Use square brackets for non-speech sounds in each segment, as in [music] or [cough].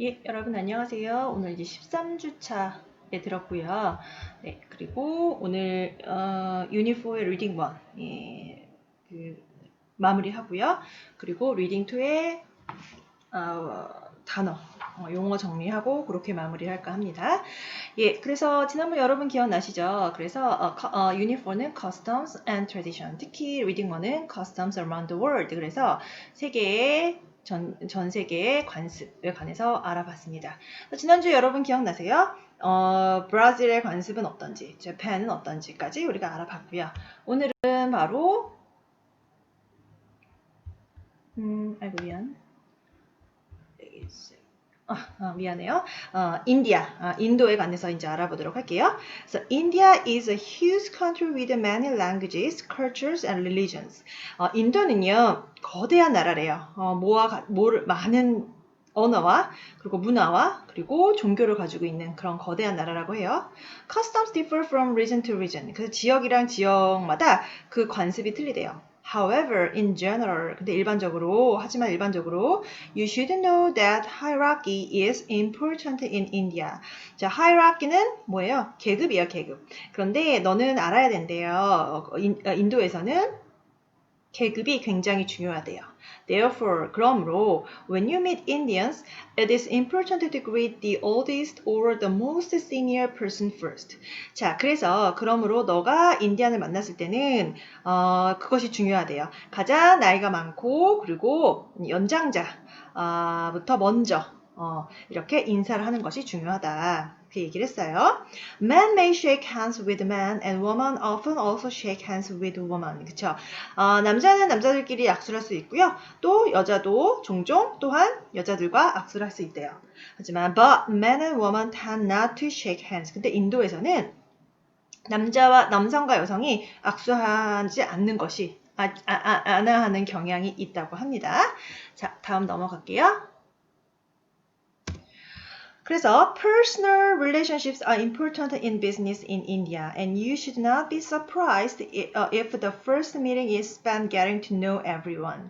예, 여러분 안녕하세요. 오늘 이제 13주차에 들었고요. 네, 그리고 오늘 어, 유니포의 리딩 1 예, 그 마무리하고요. 그리고 리딩 2의 어, 단어 어, 용어 정리하고 그렇게 마무리할까 합니다. 예, 그래서 지난번 여러분 기억나시죠? 그래서 어, 어, 4는 customs and tradition, 특히 리딩 1은 customs around the world. 그래서 세계의 전, 전 세계의 관습에 관해서 알아봤습니다. 지난주 여러분 기억나세요? 어, 브라질의 관습은 어떤지, 재팬은 어떤지까지 우리가 알아봤고요. 오늘은 바로 음, 아이고 미안. 아, 아, 미안해요. 어, 인디아, 아, 인도에 관해서 이제 알아보도록 할게요. So, India is a huge country with many languages, cultures, and religions. 어, 인도는요, 거대한 나라래요. 어, 뭐와, 뭐를, 많은 언어와 그리고 문화와 그리고 종교를 가지고 있는 그런 거대한 나라라고 해요. Customs differ from region to region. 그래서 지역이랑 지역마다 그 관습이 틀리대요. However, in general, 근데 일반적으로, 하지만 일반적으로, you should know that hierarchy is important in India. 자, hierarchy는 뭐예요? 계급이에요, 계급. 그런데 너는 알아야 된대요. 인, 인도에서는 계급이 굉장히 중요하대요. Therefore, 그러므로 when you meet Indians, it is important to greet the oldest or the most senior person first. 자, 그래서 그러므로 너가 인디안을 만났을 때는 어, 그것이 중요하대요. 가장 나이가 많고 그리고 연장자부터 먼저 어, 이렇게 인사를 하는 것이 중요하다. 그 얘기를 했어요. Man may shake hands with man and woman often also shake hands with woman. 그쵸? 어, 남자는 남자들끼리 악수를 할 수 있고요. 또 여자도 종종 또한 여자들과 악수를 할 수 있대요. 하지만 but men and women tend not to shake hands. 근데 인도에서는 남자와 남성과 여성이 악수하지 않는 것이 아, 아, 아, 안 하는 경향이 있다고 합니다. 자, 다음 넘어갈게요. 그래서 personal relationships are important in business in India and you should not be surprised if the first meeting is spent getting to know everyone.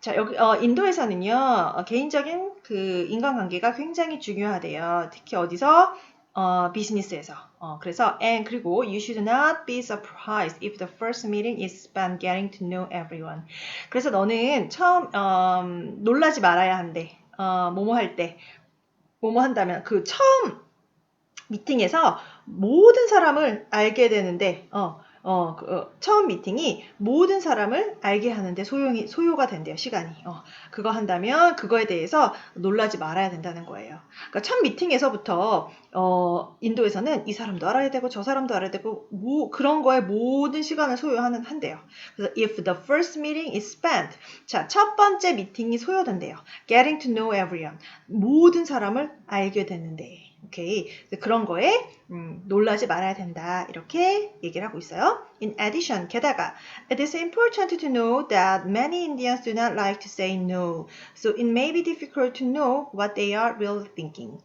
자, 여기 어, 인도에서는요. 어, 개인적인 그 인간관계가 굉장히 중요하대요. 특히 어디서 어, 비즈니스에서. 어, 그래서 and 그리고 you should not be surprised if the first meeting is spent getting to know everyone. 그래서 너는 처음 어, 놀라지 말아야 한대. 어, 뭐뭐 할 때. 뭐뭐 한다면 그 처음 미팅에서 모든 사람을 알게 되는데 어, 어, 그, 어, 처음 미팅이 모든 사람을 알게 하는데 소용이, 소요가 된대요, 시간이. 어, 그거 한다면 그거에 대해서 놀라지 말아야 된다는 거예요. 그러니까 첫 미팅에서부터, 어, 인도에서는 이 사람도 알아야 되고 저 사람도 알아야 되고, 뭐, 그런 거에 모든 시간을 소요하는, 한대요. 그래서 if the first meeting is spent. 자, 첫 번째 미팅이 소요된대요. getting to know everyone. 모든 사람을 알게 되는데. 오케이. 그런 거에 음, 놀라지 말아야 된다. 이렇게 얘기를 하고 있어요. In addition, 게다가 it is important to know that many Indians do not like to say no. So it may be difficult to know what they are really thinking.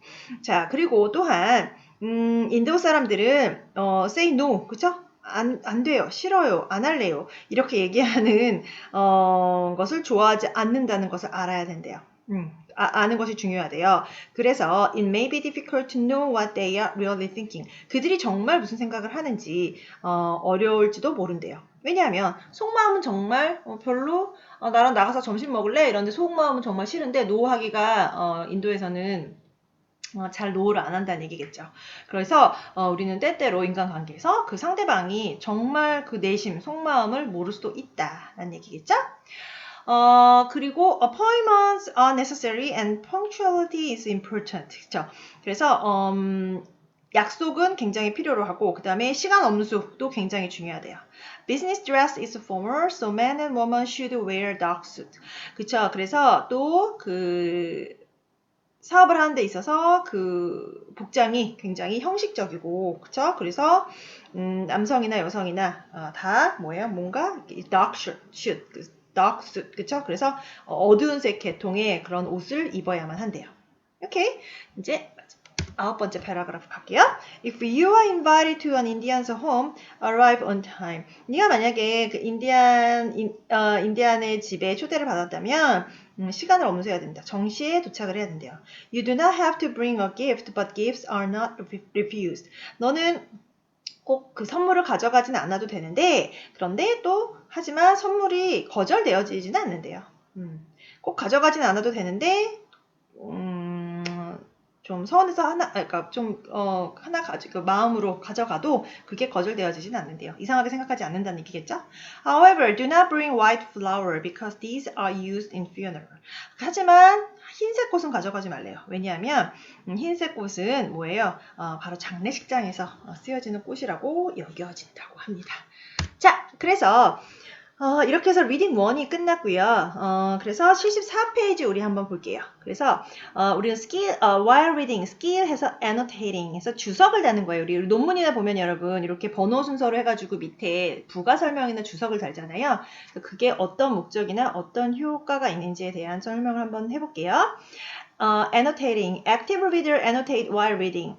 자, 그리고 또한 음, 인도 사람들은 어, say no, 그쵸? 안, 안 돼요. 싫어요. 안 할래요. 이렇게 얘기하는 어, 것을 좋아하지 않는다는 것을 알아야 된대요. 음. 아, 는 것이 중요하대요. 그래서 it may be difficult to know what they are really thinking. 그들이 정말 무슨 생각을 하는지 어, 어려울지도 모른대요. 왜냐하면 속마음은 정말 어, 별로 어, 나랑 나가서 점심 먹을래 이런데 속마음은 정말 싫은데 노하기가 어, 인도에서는 어, 잘 노를 안 한다는 얘기겠죠. 그래서 어, 우리는 때때로 인간관계에서 그 상대방이 정말 그 내심, 속마음을 모를 수도 있다라는 얘기겠죠. 어, 그리고 appointments are necessary and punctuality is important. 그렇죠? 그래서 음, 약속은 굉장히 필요로 하고 그 다음에 시간 엄수도 굉장히 중요하대요. Business dress is formal, so men and women should wear dark suit. 그쵸? 그래서 또 그 사업을 하는 데 있어서 그 복장이 굉장히 형식적이고 그쵸? 그래서 음, 남성이나 여성이나 어, 다 뭐예요? 뭔가 dark suit, dark 그쵸? 그래서 어두운 색 계통의 그런 옷을 입어야만 한대요. 오케이? 이제 아홉 번째 패러그래프 갈게요. If you are invited to an Indian's home, arrive on time. 네가 만약에 그 인디안 인, 어, 인디안의 집에 초대를 받았다면 음, 시간을 엄수해야 된다. 정시에 도착을 해야 된대요. You do not have to bring a gift, but gifts are not refused. 너는 꼭 그 선물을 가져가지는 않아도 되는데 그런데 또 하지만 선물이 거절되어지지는 않는데요. 음, 꼭 가져가지는 않아도 되는데 음, 좀 서운해서 하나, 그러니까 좀, 어, 하나 가지, 그 마음으로 가져가도 그게 거절되어지진 않는데요. 이상하게 생각하지 않는다는 얘기겠죠? However, do not bring white flower because these are used in funeral. 하지만 흰색 꽃은 가져가지 말래요. 왜냐하면 음, 흰색 꽃은 뭐예요? 어, 바로 장례식장에서 어, 쓰여지는 꽃이라고 여겨진다고 합니다. 자, 그래서 어, 이렇게 해서 리딩 1이 끝났고요. 어, 그래서 74페이지 우리 한번 볼게요. 그래서 어, 우리는 skill, 어, while reading, skill 해서 annotating 해서 주석을 다는 거예요. 우리 논문이나 보면 여러분 이렇게 번호 순서로 해가지고 밑에 부가 설명이나 주석을 달잖아요. 그게 어떤 목적이나 어떤 효과가 있는지에 대한 설명을 한번 해볼게요. 어, annotating, active reader annotate while reading.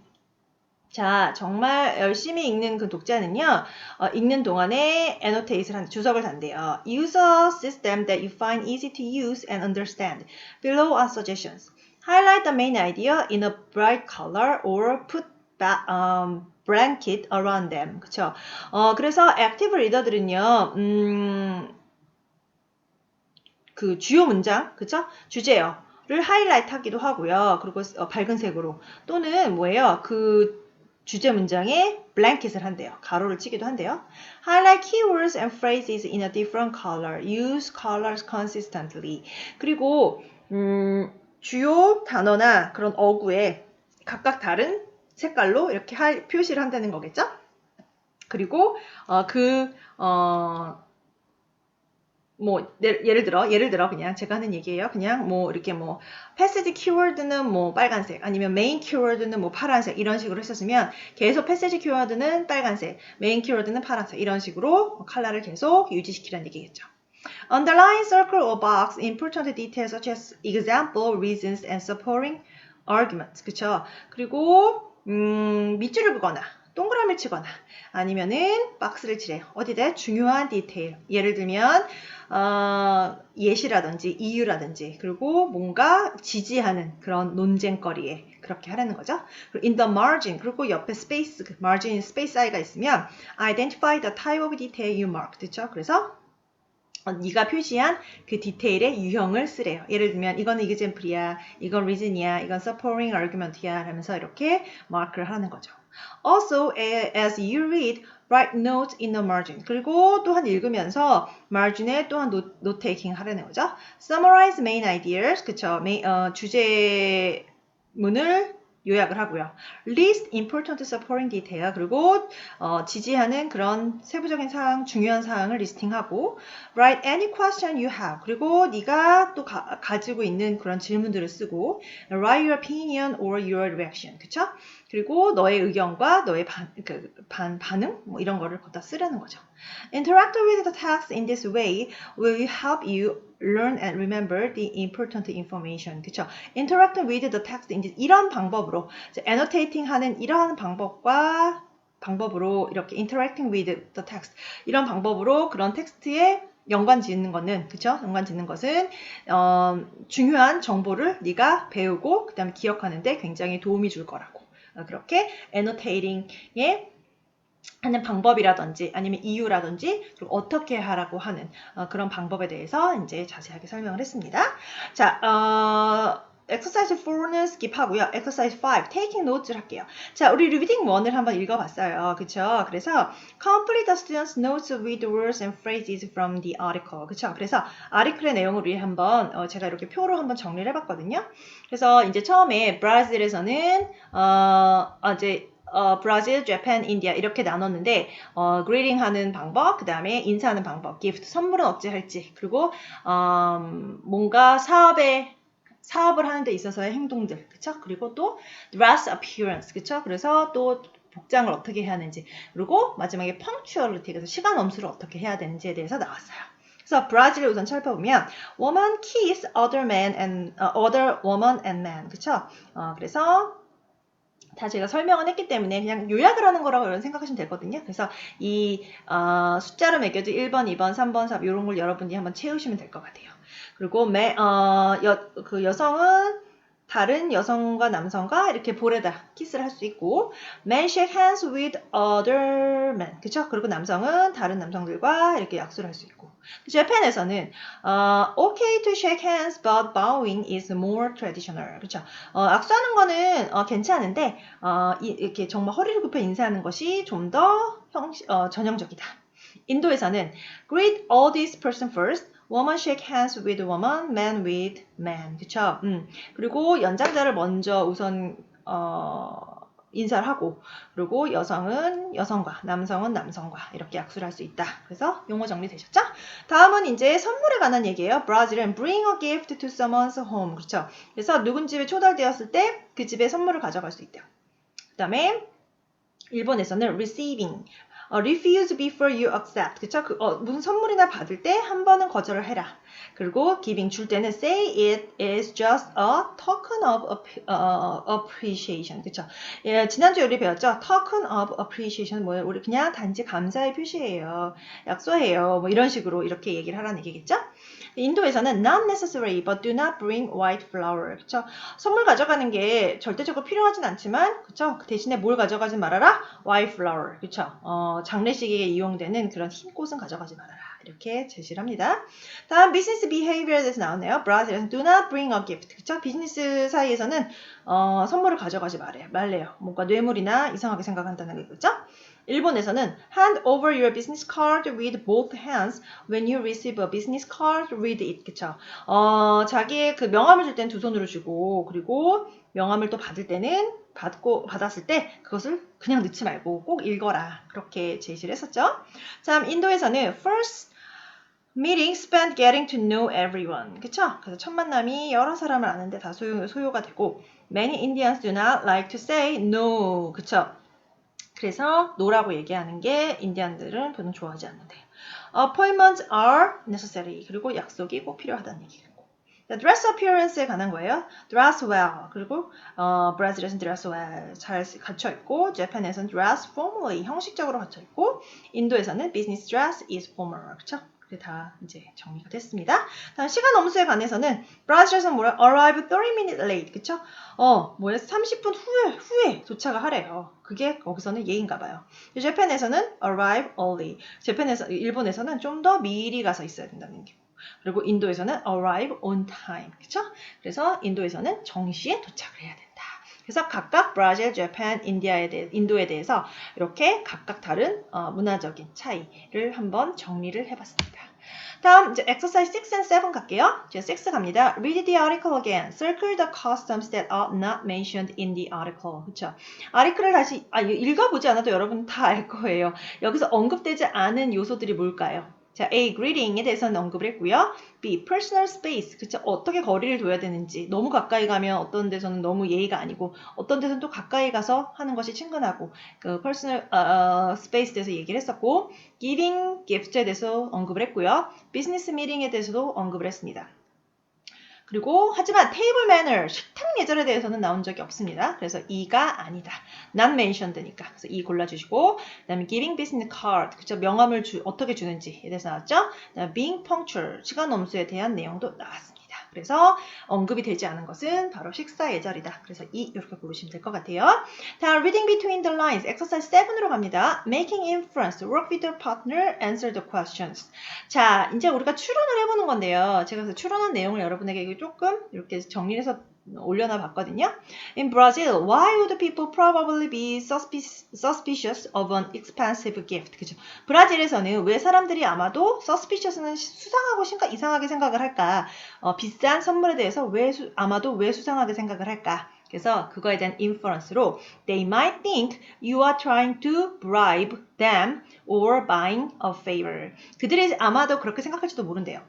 자, 정말 열심히 읽는 그 독자는요, 어, 읽는 동안에 annotate를 한, 주석을 단대요. Use a system that you find easy to use and understand. Below are suggestions. Highlight the main idea in a bright color or put ba, um, blanket around them. 그쵸? 어, 그래서 active reader들은요, 음, 그 주요 문장, 그쵸? 주제어를 하이라이트 하기도 하고요. 그리고 어, 밝은 색으로. 또는 뭐예요? 그 주제 문장에 블랭킷을 한대요. 가로를 치기도 한대요. Highlight keywords and phrases in a different color. Use colors consistently. 그리고 음, 주요 단어나 그런 어구에 각각 다른 색깔로 이렇게 하, 표시를 한다는 거겠죠? 그리고 어, 그 어, 뭐 예를 들어 예를 들어 그냥 제가 하는 얘기예요. 그냥 뭐 이렇게 뭐 패시지 키워드는 뭐 빨간색 아니면 메인 키워드는 뭐 파란색 이런 식으로 했었으면 계속 패시지 키워드는 빨간색, 메인 키워드는 파란색 이런 식으로 컬러를 계속 유지시키라는 얘기겠죠. Underline, circle or box important details such as example, reasons and supporting arguments. 그쵸? 그리고 음, 밑줄을 그거나 동그라미를 치거나 아니면은 박스를 칠해요. 어디다 중요한 디테일. 예를 들면 어, 예시라든지 이유라든지 그리고 뭔가 지지하는 그런 논쟁거리에 그렇게 하라는 거죠. 그리고 in the margin 그리고 옆에 space margin space 사이가 있으면 identify the type of detail you marked. 그렇죠? 그래서 어, 네가 표시한 그 디테일의 유형을 쓰래요. 예를 들면 이거는 example이야, 이건 reason이야, 이건 supporting argument이야 하면서 이렇게 마크를 하는 거죠. Also, as you read, write notes in the margin. 그리고 또한 읽으면서 margin에 또한 노, note taking 하라는 거죠. Summarize main ideas. 그쵸. 메, 어, 주제문을 요약을 하고요. List important supporting detail. 그리고 어, 지지하는 그런 세부적인 사항, 중요한 사항을 리스팅하고 Write any question you have. 그리고 네가 또 가, 가지고 있는 그런 질문들을 쓰고 Write your opinion or your reaction. 그쵸? 그리고 너의 의견과 너의 반, 그, 반, 반응 뭐 이런 거를 갖다 쓰라는 거죠. Interact with the text in this way will help you learn and remember the important information. 그쵸? Interact with the text in this 이런 방법으로 annotating 하는 이러한 방법과 방법으로 이렇게 interacting with the text 이런 방법으로 그런 텍스트에 연관 짓는 거는 그쵸? 연관 짓는 것은 어, 중요한 정보를 네가 배우고 그다음에 기억하는데 굉장히 도움이 줄 거라고. 어, 그렇게 annotating에 하는 방법이라든지 아니면 이유라든지 그리고 어떻게 하라고 하는 어, 그런 방법에 대해서 이제 자세하게 설명을 했습니다. 자, 어, exercise 4는 스킵하고요. exercise 5, taking notes를 할게요. 자, 우리 reading 1을 한번 읽어봤어요. 그쵸? 그래서 complete the student's notes with words and phrases from the article. 그쵸? 그래서 아티클의 내용을 우리 한번 어, 제가 이렇게 표로 한번 정리를 해봤거든요. 그래서 이제 처음에 브라질에서는 어, 이제 어, 브라질, 재팬, 인디아 이렇게 나눴는데 어, 그리딩 하는 방법, 그 다음에 인사하는 방법, 기프트, 선물은 어찌 할지, 그리고 어, 뭔가 사업에 사업을 하는 데 있어서의 행동들, 그쵸? 그리고 또 dress appearance, 그쵸? 그래서 또 복장을 어떻게 해야 하는지, 그리고 마지막에 punctuality, 그래서 시간 엄수를 어떻게 해야 되는지에 대해서 나왔어요. 그래서 브라질을 우선 살펴보면 woman kiss other man and uh, other woman and man, 그쵸? 어, 그래서 다 제가 설명은 했기 때문에 그냥 요약을 하는 거라고 여러분 생각하시면 되거든요. 그래서 이 어, 숫자로 매겨진 1번, 2번, 3번, 4번 이런 걸 여러분이 한번 채우시면 될 것 같아요. 그리고 매, 어, 여, 그 여성은 다른 여성과 남성과 이렇게 볼에다 키스를 할 수 있고 men shake hands with other men. 그쵸? 그리고 남성은 다른 남성들과 이렇게 약수를 할 수 있고. 재팬에서는 어, okay to shake hands but bowing is more traditional. 그쵸? 어, 악수하는 거는 어, 괜찮은데 어, 이, 이렇게 정말 허리를 굽혀 인사하는 것이 좀 더 어, 전형적이다. 인도에서는 greet all this person first woman shake hands with woman, man with man. 그쵸? 음. 그리고 연장자를 먼저 우선, 어, 인사를 하고, 그리고 여성은 여성과, 남성은 남성과 이렇게 약수를 할 수 있다. 그래서 용어 정리되셨죠? 다음은 이제 선물에 관한 얘기예요. 브라질은 bring a gift to someone's home. 그렇죠? 그래서 누군 집에 초대되었을 때 그 집에 선물을 가져갈 수 있대요. 그 다음에 일본에서는 receiving, 어, refuse before you accept. 그쵸? 그, 어, 무슨 선물이나 받을 때 한 번은 거절을 해라. 그리고 giving 줄 때는 say it is just a token of ap- 어, appreciation. 그쵸? 예, 지난주에 우리 배웠죠? token of appreciation 뭐예요? 우리 그냥 단지 감사의 표시예요. 약소해요. 뭐 이런 식으로 이렇게 얘기를 하라는 얘기겠죠? 인도에서는 not necessary but do not bring white flower. 그쵸? 선물 가져가는 게 절대적으로 필요하진 않지만, 그쵸? 그 대신에 뭘 가져가지 말아라? white flower. 그쵸? 어, 장례식에 이용되는 그런 흰 꽃은 가져가지 말아라. 이렇게 제시를 합니다. 다음 business behavior에 대해서 나오네요. 브라질에서 do not bring a gift. 그쵸? 비즈니스 사이에서는 어, 선물을 가져가지 말래요. 말래요. 뭔가 뇌물이나 이상하게 생각한다는 거겠죠? 일본에서는 hand over your business card with both hands when you receive a business card with it. 그쵸? 어, 자기의 그 명함을 줄 때는 두 손으로 주고, 그리고 명함을 또 받을 때는 받고, 받았을 때 그것을 그냥 넣지 말고 꼭 읽어라. 그렇게 제시를 했었죠. 자, 인도에서는 first meeting spent getting to know everyone. 그쵸? 그래서 첫 만남이 여러 사람을 아는데 다 소요, 소요가 되고, many Indians do not like to say no. 그쵸? 그래서 no라고 얘기하는 게 인디안들은 별로 좋아하지 않는데. appointments are necessary. 그리고 약속이 꼭 필요하다는 얘기고. dress appearance에 관한 거예요. dress well. 그리고 어, 브라질에서는 dress well 잘 갖춰 있고, 재팬에서는 dress formally 형식적으로 갖춰 있고, 인도에서는 business dress is formal. 그렇죠? 그게 다 이제 정리가 됐습니다. 다음 시간 엄수에 관해서는 브라질에서는 뭐라 arrive 30 minutes late. 그쵸? 어, 뭐야? 30분 후에 후에 도착을 하래요. 그게 거기서는 예인가 봐요. 재팬에서는 arrive early. 재팬에서 일본에서는 좀 더 미리 가서 있어야 된다는 게. 그리고 인도에서는 arrive on time. 그쵸? 그래서 인도에서는 정시에 도착을 해야 된다. 그래서 각각 브라질, 재팬, 인디아에 대해, 인도에 대해서 이렇게 각각 다른 어, 문화적인 차이를 한번 정리를 해 봤습니다. 다음 이제 exercise 6 and 7 갈게요. 이제 6 갑니다. Read the article again. Circle the customs that are not mentioned in the article. 그렇죠? 아리클을 다시 아, 읽어보지 않아도 여러분 다 알 거예요. 여기서 언급되지 않은 요소들이 뭘까요? 자, A. greeting에 대해서는 언급을 했고요. B. personal space. 그쵸? 어떻게 거리를 둬야 되는지. 너무 가까이 가면 어떤 데서는 너무 예의가 아니고 어떤 데서는 또 가까이 가서 하는 것이 친근하고 그 personal 어, space에 대해서 얘기를 했었고 giving gift에 대해서 언급을 했고요. business meeting에 대해서도 언급을 했습니다. 그리고 하지만 테이블 매너, 식탁 예절에 대해서는 나온 적이 없습니다. 그래서 이가 아니다. not mentioned니까. 그래서 이 골라주시고 그다음에 giving business card, 그쵸 명함을 주, 어떻게 주는지에 대해서 나왔죠. being punctual, 시간 엄수에 대한 내용도 나왔습니다. 그래서 언급이 되지 않은 것은 바로 식사 예절이다. 그래서 이 이렇게 고르시면 될 것 같아요. 다음 reading between the lines, exercise 7으로 갑니다. making inference, work with your partner, answer the questions. 자, 이제 우리가 추론을 해보는 건데요. 제가 그래서 추론한 내용을 여러분에게 조금 이렇게 정리해서 올려놔 봤거든요. In Brazil, why would people probably be suspicious of an expensive gift? 그죠? 브라질에서는 왜 사람들이 아마도 suspicious는 수상하고 심각 이상하게 생각을 할까? 어, 비싼 선물에 대해서 왜 수, 아마도 왜 수상하게 생각을 할까? 그래서 그거에 대한 inference로 they might think you are trying to bribe them or buying a favor. 그들이 아마도 그렇게 생각할지도 모른대요.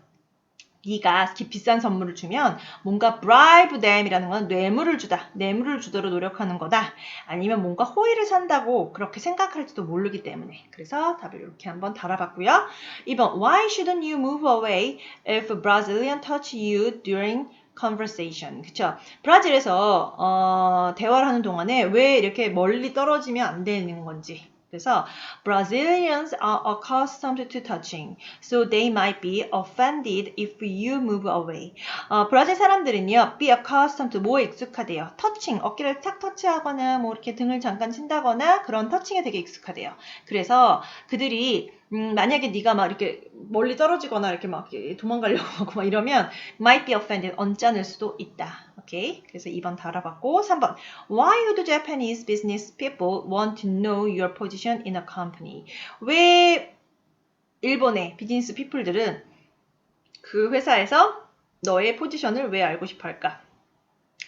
네가 비싼 선물을 주면 뭔가 bribe them이라는 건 뇌물을 주다, 뇌물을 주도록 노력하는 거다. 아니면 뭔가 호의를 산다고 그렇게 생각할지도 모르기 때문에. 그래서 답을 이렇게 한번 달아봤고요. 2번 Why shouldn't you move away if a Brazilian touch you during conversation. 그쵸? 브라질에서, 어, 대화를 하는 동안에 왜 이렇게 멀리 떨어지면 안 되는 건지. 그래서 Brazilians are accustomed to touching, so they might be offended if you move away. 어, 브라질 사람들은요, be accustomed to 뭐에 익숙하대요. 터칭, 어깨를 탁 터치하거나 뭐 이렇게 등을 잠깐 친다거나 그런 터칭에 되게 익숙하대요. 그래서 그들이 음, 만약에 네가 막 이렇게 멀리 떨어지거나 이렇게 막 도망가려고 하고 막 이러면 might be offended 언짢을 수도 있다. 오케이. 그래서 2번 다 알아봤고 3번 Why would Japanese business people want to know your position in a company? 왜 일본의 비즈니스 피플들은 그 회사에서 너의 포지션을 왜 알고 싶어 할까?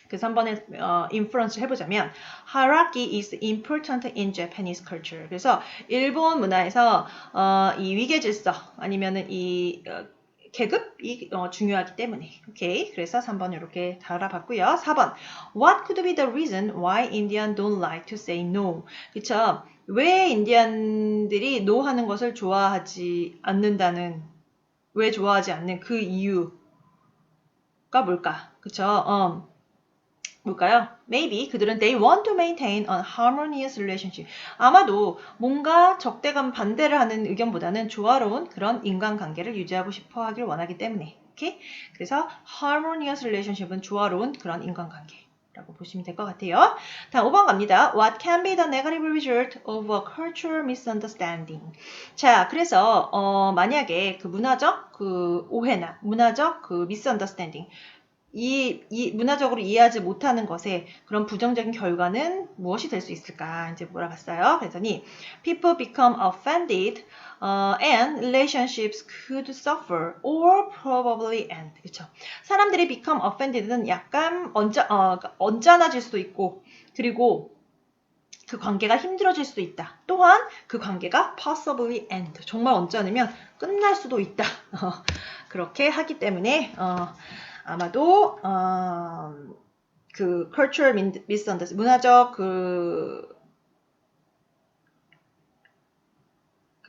그 3번에 어, 인프런스 해보자면 hierarchy is important in Japanese culture. 그래서 일본 문화에서 어, 이 위계 질서 아니면은 이 어, 계급이 어, 중요하기 때문에. 오케이. 그래서 3번 이렇게 다 알아봤고요. 4번. What could be the reason why Indian don't like to say no? 그쵸? 왜 인디안들이 no 하는 것을 좋아하지 않는다는 왜 좋아하지 않는 그 이유가 뭘까? 그쵸? 어, 뭘까요? Maybe 그들은 they want to maintain a harmonious relationship. 아마도 뭔가 적대감 반대를 하는 의견보다는 조화로운 그런 인간관계를 유지하고 싶어 하길 원하기 때문에. 오케이? 그래서 harmonious relationship은 조화로운 그런 인간관계. 라고 보시면 될 것 같아요. 다음 5번 갑니다. What can be the negative result of a cultural misunderstanding? 자, 그래서 어, 만약에 그 문화적 그 오해나 문화적 그 misunderstanding 이, 이 문화적으로 이해하지 못하는 것에 그런 부정적인 결과는 무엇이 될 수 있을까 이제 물어봤어요. 그랬더니 people become offended uh, and relationships could suffer or probably end. 그렇죠? 사람들이 become offended는 약간 언짢 어, 언짢아질 수도 있고 그리고 그 관계가 힘들어질 수도 있다. 또한 그 관계가 possibly end. 정말 언짢으면 끝날 수도 있다. [laughs] 그렇게 하기 때문에 어, 아마도 어, 그 cultural misunderstanding 문화적 그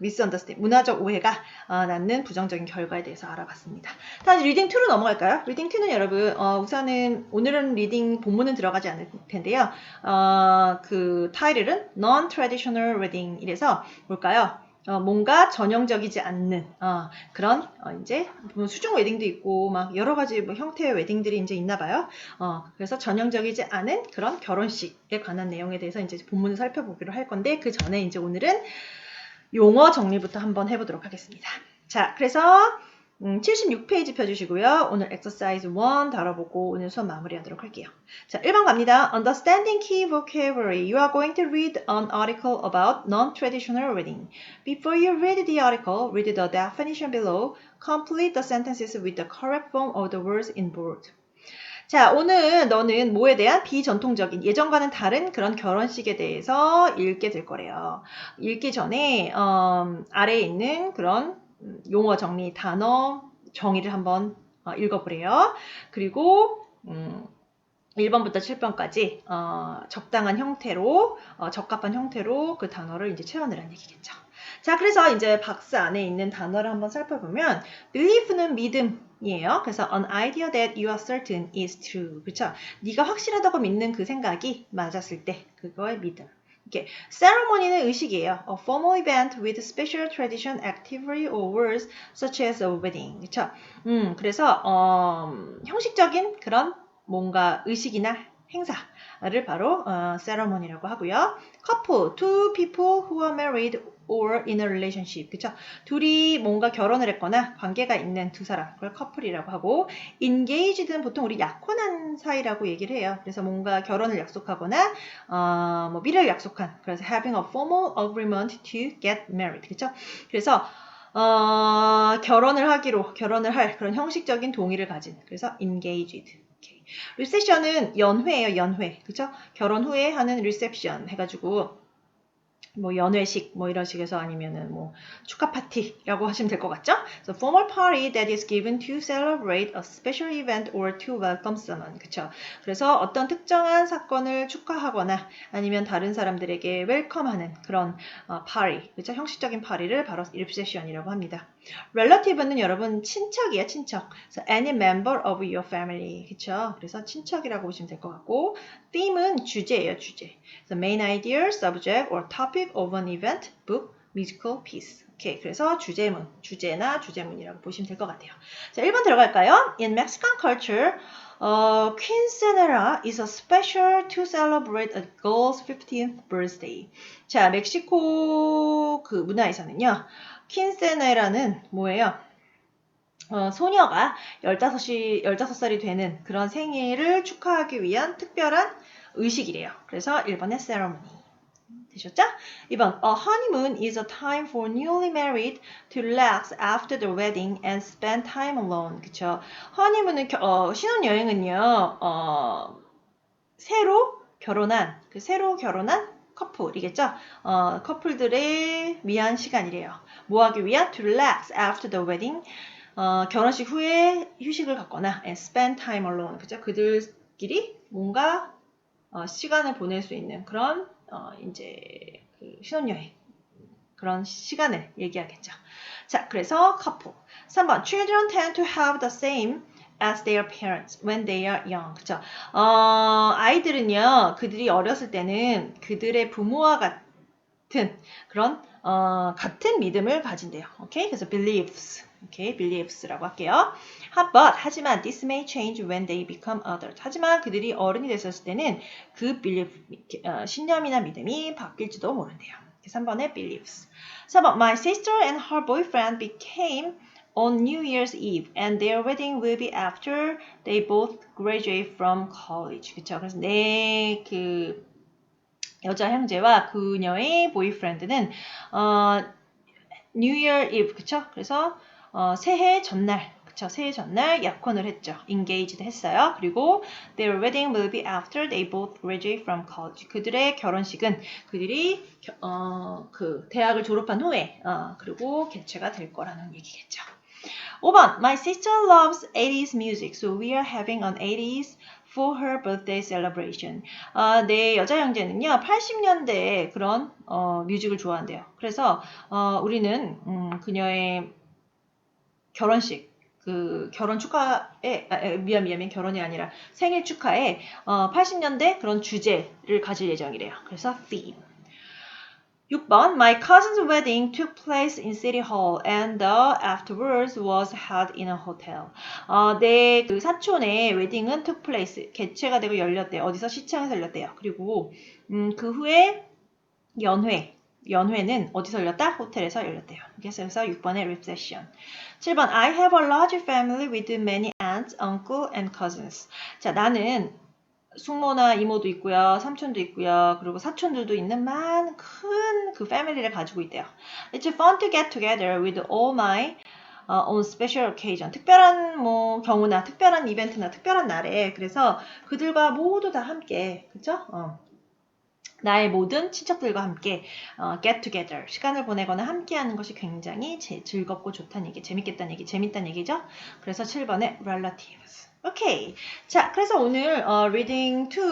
미스언더스탠 문화적 오해가 어, 낳는 부정적인 결과에 대해서 알아봤습니다. 다음 리딩 2로 넘어갈까요? 리딩 2는 여러분 어, 우선은 오늘은 리딩 본문은 들어가지 않을 텐데요. 어, 그 타이틀은 Non-Traditional Reading 이래서 뭘까요? 어, 뭔가 전형적이지 않는 어, 그런 어, 이제 뭐 수중 웨딩도 있고 막 여러 가지 뭐 형태의 웨딩들이 이제 있나 봐요. 어, 그래서 전형적이지 않은 그런 결혼식에 관한 내용에 대해서 이제 본문을 살펴보기로 할 건데 그 전에 이제 오늘은 용어 정리부터 한번 해보도록 하겠습니다. 자, 그래서 음, 76페이지 펴주시고요. 오늘 exercise 1 다뤄보고 오늘 수업 마무리하도록 할게요. 자, 1번 갑니다. Understanding key vocabulary. You are going to read an article about non-traditional reading. Before you read the article, read the definition below. Complete the sentences with the correct form of the words in bold. 자, 오늘 너는 뭐에 대한 비전통적인 예전과는 다른 그런 결혼식에 대해서 읽게 될 거래요. 읽기 전에 음, 아래에 있는 그런 용어 정리, 단어 정의를 한번 어, 읽어보래요. 그리고 음, 1번부터 7번까지 어, 적당한 형태로 어, 적합한 형태로 그 단어를 이제 채워내라는 얘기겠죠. 자, 그래서 이제 박스 안에 있는 단어를 한번 살펴보면 belief는 믿음이에요. 그래서 an idea that you are certain is true. 그렇죠? 네가 확실하다고 믿는 그 생각이 맞았을 때 그거의 믿음. 이렇게 ceremony는 의식이에요. A formal event with special tradition, activity or words such as a wedding. 그렇죠? 음, 그래서 어, 형식적인 그런 뭔가 의식이나 행사를 바로 어, ceremony라고 하고요. couple, two people who are married or in a relationship. 그쵸? 둘이 뭔가 결혼을 했거나 관계가 있는 두 사람. 그걸 커플이라고 하고 engaged는 보통 우리 약혼한 사이라고 얘기를 해요. 그래서 뭔가 결혼을 약속하거나 어, 뭐 미래를 약속한. 그래서 having a formal agreement to get married. 그쵸? 그래서 어, 결혼을 하기로 결혼을 할 그런 형식적인 동의를 가진. 그래서 engaged. 리셉션은 연회예요, 연회. 그쵸? 결혼 후에 하는 리셉션 해가지고 뭐 연회식 뭐 이런 식에서 아니면은 뭐 축하 파티라고 하시면 될 것 같죠? So formal party that is given to celebrate a special event or to welcome someone. 그쵸? 그래서 어떤 특정한 사건을 축하하거나 아니면 다른 사람들에게 웰컴하는 그런 어, party, 그쵸? 형식적인 파리를 바로 reception이라고 합니다. relative는 여러분 친척이에요, 친척. So any member of your family. 그쵸? 그래서 친척이라고 보시면 될 것 같고 theme은 주제예요, 주제. The main idea, subject or topic of an event, book, musical piece. 오케이. 그래서 주제문, 주제나 주제문이라고 보시면 될 것 같아요. 자, 1번 들어갈까요? In Mexican culture, uh, quinceanera is a special to celebrate a girl's 15th birthday. 자, 멕시코 그 문화에서는요. 퀸세네라는 뭐예요? 어, 소녀가 15시, 15살이 되는 그런 생일을 축하하기 위한 특별한 의식이래요. 그래서 1번의 ceremony. 되셨죠? 2번 A honeymoon is a time for newly married to relax after the wedding and spend time alone. 그쵸? 허니문은 겨- 어, 신혼여행은요. 어, 새로 결혼한 그 새로 결혼한 커플이겠죠? 어, 커플들의 위한 시간이래요. 뭐 하기 위한? To relax after the wedding. 어, 결혼식 후에 휴식을 갖거나 and spend time alone. 그죠? 그들끼리 뭔가 어, 시간을 보낼 수 있는 그런 어, 이제 그 신혼여행 그런 시간을 얘기하겠죠. 자, 그래서 couple. 3번 Children tend to have the same as their parents when they are young. 그쵸? 어, 아이들은요, 그들이 어렸을 때는 그들의 부모와 같은 그런 어, 같은 믿음을 가진대요. 오케이? 그래서 believes. 오케이? believes라고 할게요. 하- But 하지만 this may change when they become adult. 하지만 그들이 어른이 됐었을 때는 그 belief 어, 신념이나 믿음이 바뀔지도 모른대요. 3번에 believes. 4번 My sister and her boyfriend became on New Year's Eve and their wedding will be after they both graduate from college. 그쵸? 그래서 내그 여자 형제와 그녀의 보이프렌드는 어, New Year Eve 그쵸? 그래서 어, 새해 전날 그쵸? 새해 전날 약혼을 했죠. engaged 했어요. 그리고 their wedding will be after they both graduate from college. 그들의 결혼식은 그들이 겨- 어, 그 대학을 졸업한 후에 어, 그리고 개최가 될 거라는 얘기겠죠. 5번 My sister loves 80s music, so we are having an 80s for her birthday celebration. 아, 내 여자 형제는요, 80년대에 그런 어, 뮤직을 좋아한대요. 그래서 어, 우리는 음, 그녀의 결혼식, 그 결혼 축하에 아, 아, 미안 미안 미안 결혼이 아니라 생일 축하에 어, 80년대 그런 주제를 가질 예정이래요. 그래서 theme. 6번 My cousin's wedding took place in City Hall and the afterwards was held in a hotel. 어, 내그 사촌의 웨딩은 took place 개최가 되고 열렸대요. 어디서 시청에서 열렸대요. 그리고 음, 그 후에 연회 연회는 어디서 열렸다? 호텔에서 열렸대요. 그래서 6번의 reception. 7번 I have a large family with many aunts, uncle and cousins. 자, 나는 숙모나 이모도 있고요, 삼촌도 있고요, 그리고 사촌들도 있는 많은 큰 그 패밀리를 가지고 있대요. It's fun to get together with all my uh, on special occasion. 특별한 뭐 경우나 특별한 이벤트나 특별한 날에 그래서 그들과 모두 다 함께 그죠? 어. 나의 모든 친척들과 함께 어, get together 시간을 보내거나 함께하는 것이 굉장히 제, 즐겁고 좋다는 얘기, 재밌겠다는 얘기, 재밌다는 얘기죠. 그래서 7번의 relatives. 오케이. 자, 그래서 오늘 어, reading 2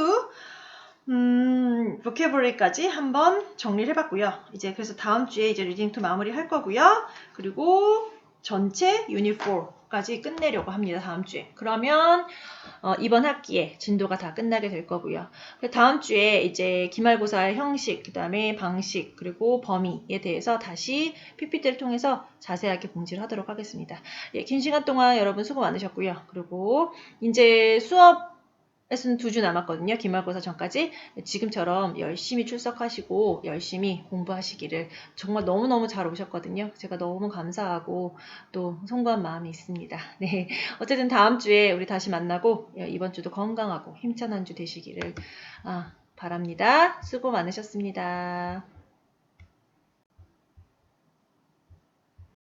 음, vocabulary까지 한번 정리를 해봤고요. 이제 그래서 다음 주에 이제 reading 2 마무리 할 거고요. 그리고 전체 유닛 4 까지 끝내려고 합니다. 다음 주에. 그러면 어, 이번 학기에 진도가 다 끝나게 될 거고요. 그 다음 주에 이제 기말고사의 형식, 그 다음에 방식, 그리고 범위에 대해서 다시 PPT를 통해서 자세하게 공지를 하도록 하겠습니다. 예, 긴 시간 동안 여러분 수고 많으셨고요. 그리고 이제 수업 레슨 두 주 남았거든요. 기말고사 전까지 지금처럼 열심히 출석하시고 열심히 공부하시기를 정말 너무너무 잘 오셨거든요. 제가 너무 감사하고 또 송구한 마음이 있습니다. 네. 어쨌든 다음 주에 우리 다시 만나고 예, 이번 주도 건강하고 힘찬 한 주 되시기를 아, 바랍니다. 수고 많으셨습니다.